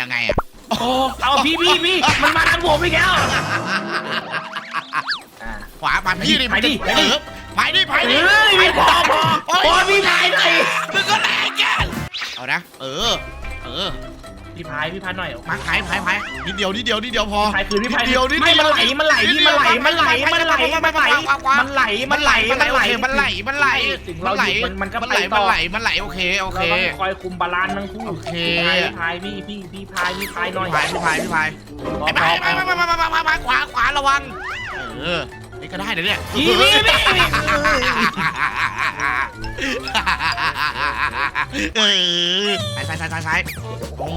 ยังไงอะโอ้เอาพี่พี่พี่มันมาทางผมอีกแล้วอ่าขวามาพี่ดิไปดิเออไปดิไปเฮ้ดิยไปพอพอพอพี่พายหน่อยมึงก็แรงแกเอานะเออ เออพี่พายพี่พายหน่อยมาพายพายพายนิดเดียวนิดเดียวนิดเดียวพอพี่พายคือพี่พายนิดเดียวนิดไม่เดียวมันไหลมันไหลพี่มันไหลมันไหล มันไหล มันไหล มันไหล มันไหล มันไหล มันไหล มันไหลถึงมัเรานไหลหยุดมันมันก็มันไปไหลต่มันอไหล มันไหล โอเค โอเคเราต้องคอยคุมบาลานซ์ทั้งคู่โอเคพี่พายพี่พายพี่พี่พี่พายพี่พายหน่อยพายพี่พายพี่พายพอไอ้พพาอยพมาอมามามามามาขวาขวาระวัง เออ นี่ก็ได้เดี๋ยวเนี่ยพี่พี่พี่เออซ้ายซ้ายซ้ายซ้ายตรง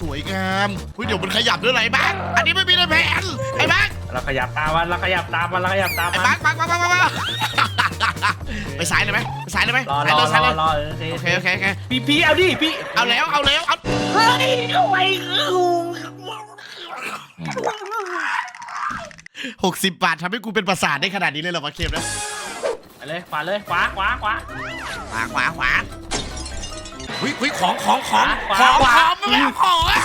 สวยงามเฮ้ยเดี๋ยวมันขยับด้วยอะไรบ้างอันนี้ไม่มีในแผนไอ้บ้าง เราขยับตามมันเราขยับตามมันเราขยับตามไอ้มันบ้างบ้างบ้างบ้างบ้างไปซ้ายเลยไหมไปซ้ายเลยไหมรอซ้ายรเลอยซ้ายรเลอยรอโอเคโอเคโอเคโอเคพี่พี่เอาดิพี่เอาแล้วเอาแล้วเอาเฮ้ยเอาไว้หกสิบบาททำให้กูเป็นประสาทได้ขนาดนี้เลยเหรอวะเคมนะไปเลยขวาเลยขวาขวาขวา ขวาขวาขวาเฮ้ยเฮ้ยของของของขวาของขวา ของไม่เอาของอะ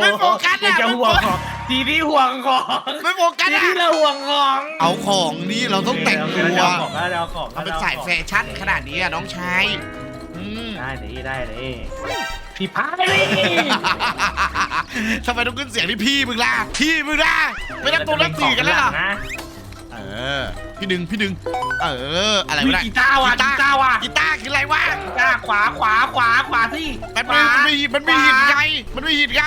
ไม่โฟกัสอะ เดี๋ยวจะห่วงของ ทีนี้ห่วงของไม่โฟกัสทีอะนี้เราห่วงของเอาของนี่เราต้องแต่งตัวเราเอาของเราเอาของเราเป็นสายแฟชั่นขนาดนี้อะน้องชายอืม ได้เลยได้เลยพี่พายเลยทำไมต้องขึ้นเสียงที่พี่มึงล่ะ พี่มึงล่ะไม่ต้องตัวนับสี่กันแล้วเหรอนะเออ พี่หนึ่งพี่หนึ่งเออ อะไรมีวะเนี่ยกีตาร์ว่ะกีตาร์ว่ะกีตาร์คืออะไรวะกีตาร์ขวาขวาขวาขวาที่มันขมีวามันมีมันมีหินไงมันมีหินไง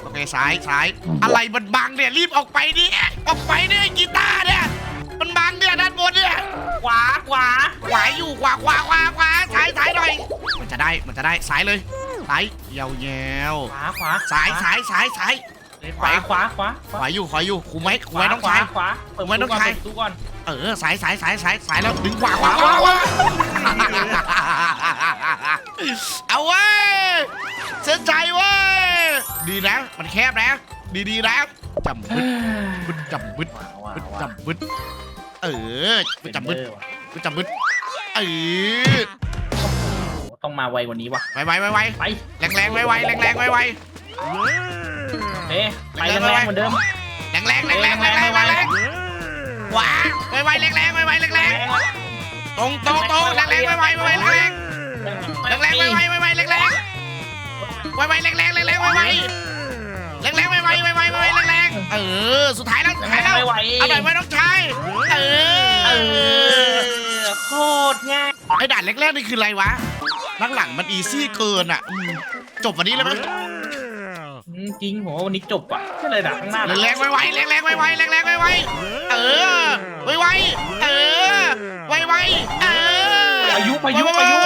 โอ เคซ้ายซ้าย อะไรมันบังเนี่ยรีบออกไปดิออกไปเนี่ยกีตาร์เนี่ยมันบังเนี่ยด้านบนเนี่ยขวาขวาขวาอยู่ขวาขวาขวาขวาซ้ายซ้ายหน่อยมันจะได้มันจะได้ซ้ายเลยซ้ายยาวยาวขวาขวาซ้ายซ้ายซ้ายซ้ายขวาขวาขวาขวาอยู่ขวาอยู่คุมไว้คุมขวาไว้น้องชายขวาเปิดผมว่าน้องชายตู้ก่อนเออซ้ายซ้ายซ้ายซ้ายซ้ายแล้วดึงขวาขวาขวาขวา เอาไว้ยเส้นใจเว้ยดีนะ มันแคบนะ ดีดีนะจำบึดบึดจำบึดบึดว้จำบึดเออบึจำบึดว่บึดจำบึดเออต้องมาไวกวันนี้วะไวไวไวไวไปแรงแรงไวไวแรงแรงไวไว เอ๊ไปแรงๆเหมือนเดิม แรงแรงแรงแรงแรงแรงแรงว้าไวไวแรงแรงไวไวแรงแรง ตรงตรงตรงแรงแรงไวไวไวไวแรงแรงแรงแรงไวไวไวไวแรงแรงไวไวแรงแรงแรงแรงไวไวแรงแรงไวไวไวไวไวแรงแรงเออสุดท้ายแล้วสุดท้ายแล้วไม่ไหวเอาหน่อยไว้น้องชายเออโคตรง่ายไอ้ด่านแรกๆนี่คืออะไรวะหลังๆมันอีซี่เกินอะจบวันนี้เลยไหมอืมจริงผมว่าวันนี้จบอะก็เลยดักข้างหน้าแรงๆไวๆแรงๆไวๆแรงๆไวๆเออไวๆเออ ไวๆเออพายุพายุพายุ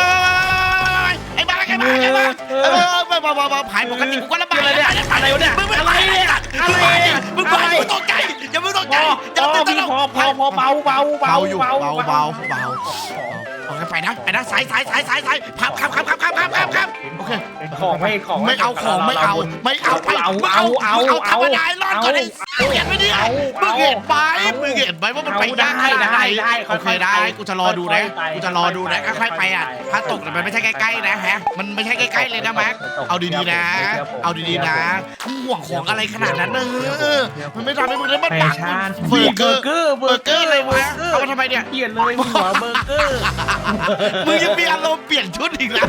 ไอ้บ้าไอ้บ้าไอ้บ้าเออมามามามาผายปกติกูก็ระบายอะไรเนี่ยอะไรวะเนี่ยมึงไม่อะไรเนี่ยอะไรเนี่ยมึงไปมึงตกใจอย่ามึงตกพใจออย่าพอตื่นพี่ตระหนพอกพอพอเบาเบาเบาอยู่เบาเบาเบาเบา โอเคไปนะไปนะสายสายสายสายสายพับครับครับครับครับครับครับครับโอเคของไม่ของไม่เอาของไม่เอา ไม่เอาไปเอาเอาเอาธรไมดารอดก่อนไอ้เห็นไหมเนี่ยมึงเห็นไปมึงเห็นไปว่ามันไปได้ได้ได้โอเคได้กูจะรอดูนะกูจะรอดูนะค่อยไปอะถ้าตกมันไม่ใช่ใกล้ๆนะฮะมันไม่ใช่ใกล้ๆเลยนะแม็กเอาดีๆนะ เอาดีๆนะห่วงของอะไรขนาดนั้นเออมันไม่ทำให้มึงได้มาดักเบอร์เกอร์เบอร์เกอร์เลยวะเอามาทำไมเนี่ยเกลียดเลยหัวเบอร์เกอร์ มึงยังมีอารมณ์เปลี่ยนชุดอีกนะ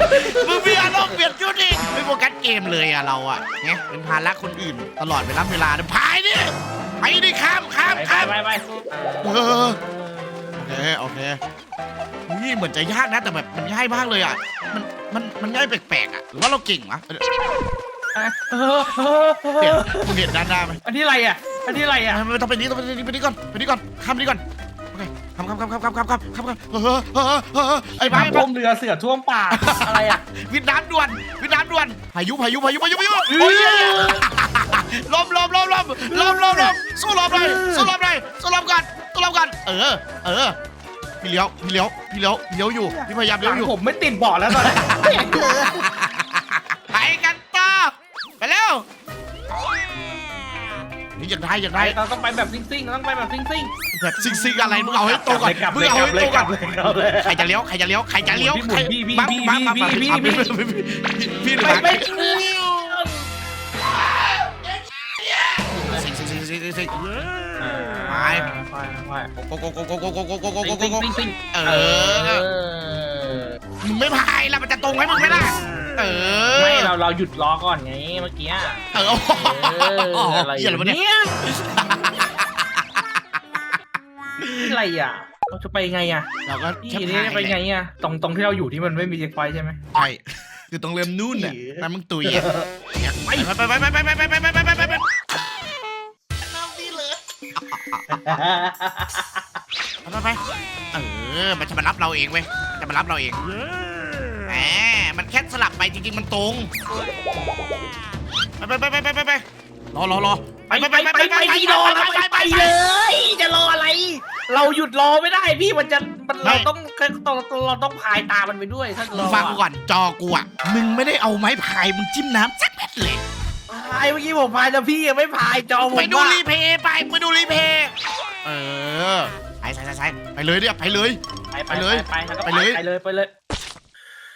มึงมีอารมณ์เปลี่ยนชุดอีกไม่โฟกัสเกมเลยอะเราอะเนี่ยเป็นภาระคนอื่น ตลอดเวลาเวลาเนี่ยพายดิไปดิข้ามข้ามไปข้ามไปไปเออโอเคโอเคนี่เหมือนจะยากนะแต่แบบมันง่ายมากเลยอะมันมันมันง่ายแปลกๆอะหรือว่าเราเก่งวะเปลี่ยนมึงเปลี่ยนด้านหน้าไหมอันนี้อะไรอะอันนี้อะไรอะไม่ไม่ต้องไปนี้ต้องไปนี้ไปนี้ก่อนไปนี้ก่อนข้ามไปนี้ก่อนโอ เคข้ามข้ามข้ามข้ามข้ามข้ามข้ามข้ามข้ามเออเออเออไอ้บ้าน้ำไอ้ท่มเรือเสือท่วมป่าอะไรอะวิดน้ำด่วนวิดน้ำด่วนพายุพายุพายุพายุพายุโอ้ยลมลมลมลมลมลมลมสู้ลมเลยสู้ลมเลยสู้ลมกันสู้ลมกันเออ เออ พี่เลี้ยวพี่เลี้ยวพี่เลี้ยวเลี้ยวอยู่พี่พยายามหเลี้ยลัวงอยู่ ผมไม่ติดเบาะแล้วตอนนี้ อยากได้อยากได้รต้องไปแบบซิงซิงต้องไปแบบซิงซิงแบบซิงซิงอะไรมึงเอาให้โตก่อนมึงเอาให้โตก่อนใครจะเลี้ยวใครจะเลี้ยวใครจะเลี้ยวใครบ้าบ้าบ้าบ้าพี่พี่พี่ๆไปไปซิงซิงซิงซิงซิงไปไปโกโกโกโกโกโกโกโกโกโกโกซิงซิงซิงเอเอออมึงไม่พายแล้วมันจะตรงให้มึงไหมล่ะ เเออไม่เราเราหยุดล้อก่อนไงเมื่อกี้เออเอออะไรเยอะไเนี่ยอะไรอะเราจะไปไงอะเราก็ที่นี่ไปไงอะตรงตรงที่เราอยู่ที่มันไม่มีเช็คไฟใช่ไหม ใช่คือต้องเริ่มนู่นน่ะนั่นมึงตุยอะไปไปไปไปไปไปไปไปไปไปไปไปำดีเลยไปไปเออมันจะมารับเราเองเว้ยจะมารับเราเอง แหมมันแค่สลับไปจริงๆมันตรง ไปไปไปไปไปไปรอรอรอไปไปไปไปไปไปรอแล้ไปไปเลย จะรออะไร เราหยุดรอไม่ได้พี่มันจะมันเราต้องเราต้องพายตามันไปด้วยถ้าเรอฟังก่อนจอกูอะมึงไม่ได้เอาไม้พายมึงจิ้มน้ำสักเม็ดเลยพายเมื่อกี้ผมพายแต่พี่ยังไม่พายจอผมไปดูรีเพย์ไปไปดูรีเพย์เออไปไปไปไปเลยเดี๋ยไปเลย ไปเลยไปเลยไปเลยไปเลย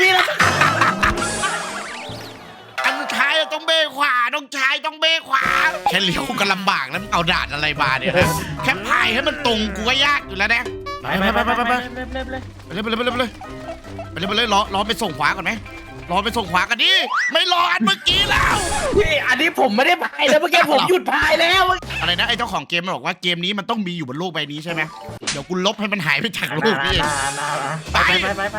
พี่นะอันสุดท้ายต้องเบขวาต้องชายต้องเบขวาแค่เลี้ยวก็ลำบากแล้วเอาด่านอะไรมาเนี่ยแค่พายให้มันตรงกูก็ยากอยู่แล้วนะไปไปไปไปไปไปเลยไปเลยไปเลยไปเลยไปเลยไปเลยล้อล้อไปส่งขวาก่อนไหมล้อไปส่งขวากันดิไม่รออันเมื่อกี้แล้ว พี่อันนี้ผมไม่ได้พายแล้วเมื่อกี้ผมหยุดพายแล้วอะไรนะไอ้เจ้าของเกมมันบอกว่าเกมนี้มันต้องมีอยู่บนโลกใบนี้ใช่ไหมเดี๋ยวกูลบให้มันหายไปจากโลกพี่ไปไปไปไป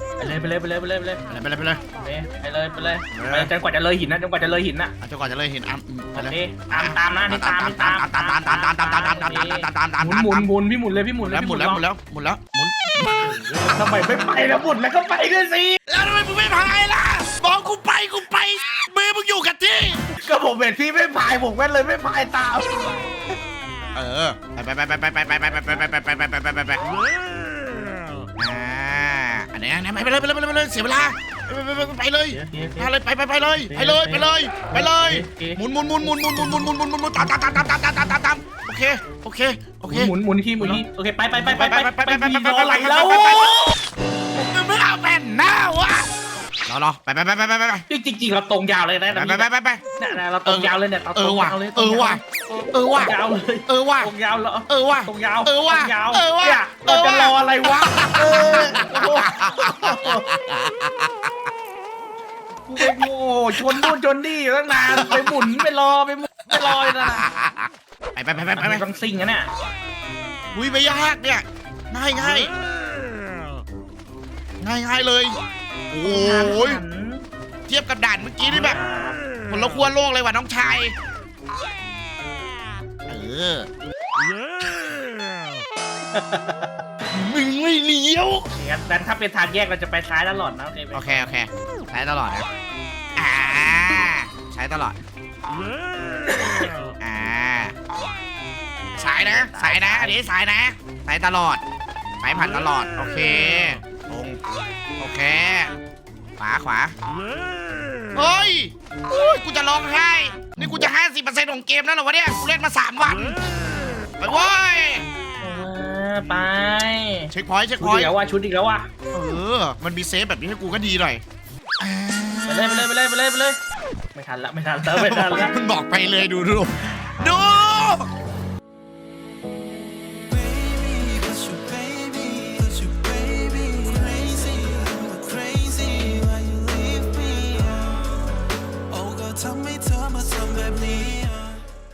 ไปเลยไปเลยไปเลยไปเลยไปเลยไปเลยไปเลยไปเลยไปจนกว่าจะเลยหินนะจนกว่าจะเลยหินนะจนกว่าจะเลยเห็นอะไปโอเลยเคตามตามนะนี่ตามนี่ตามตามตามตามตามตามตามตามตามตามตามตามตามตามหมุนหมุนหมุนพี่หมุนเลยพี่หมุนเลยแล้วหมุนแล้วหมุนแล้วหมุนแล้วหมุนทำไมไม่ไปแล้วหมุนแล้วก็ไปด้วยสิแล้วทำไมมึงไม่พายล่ะบอกกูไปกูไปมือมึงอยู่กับที่ ก็ผมเห็นพี่ไม่พายผมก็เลยไม่พายตามเออไปไปไปไปไปไปไปไปไปไปไปไปไปไปไปไปอ่า อันนี้อันนี้ไปเลยไปเลยไปเลยไปเลยเสียเวลาไปเลยไปเลยไปเลยไปไปไปเลยไปเลยไปเลยไปเลยหมุนหมุนหมุนหมุนหมุนหมุนหมุนหมุนหมุนหมุนหมุนตามตามตามตามตามตามตามตามตามโอเคโอเคโอเคหมุนหมุนที่หมุนที่โอเคไปไปไปไปไปไปไปไปไปไปไปไปไปไปรออะไรไปแล้วมึ รอรอไปไปไปไปไปไปจริงจริงเราตรงยาวเลยนะไปไปไปไป เนี่ยเราตรงยาวเลยเนี่ยเออว่ะเออว่ะเออว่ะยาวเลยเออว่ะ ตรงยาวเหรอเออว่ะ ตรงยาวเออว่ะตรงยาวเออว่ะเนี่ยเราจะรออะไรวะเออกูไปโง่ชนนู่นชนนี่อยู่ตั้งนานไปหมุนไปรอไปหมุนไปรออยู่นะไปไปไปไปไปไปต้องซิงนะเนี่ยอุ้ยไม่ยากเนี่ยง่ายง่ายง่ายง่ายเลย โอ้ยเทียบกับด่านเมื่อกี้นี่แบบคนละขั้วโลกเลยว่ะน้องชายเออมึงไม่เลี้ยวงั้นแต่ถ้าเป็นทางแยกเราจะไปซ้ายตลอดนะโอเคไหมโอเคโอเคใช้ตลอดนะอ่าใช้ตลอดอ่าสายนะสายนะอันนี้สายนะสายตลอดสายผ่านตลอดโอเคตรง โอเค ขวาขวาเฮ้ยโอ้ยกูจะร้องไห้ นี่กูจะ 50%ของเกมแล้วเหรอวะเนี่ย กูเล่นมา 3 วัน ไปเว้ยเออไปเช็คพอยต์เช็คชุพดอยอีต์กแล้วว่ะชุดอีกแล้วว่ะเออ มันมีเซฟแบบนี้ให้กูก็ดีหน่อยอ่าไปเลยไปเลยไปเลยไปเลยไปเลย ไม่ทันละไม่ทันแล้วไม่ทันละมันบอกไปเลยดูดูดู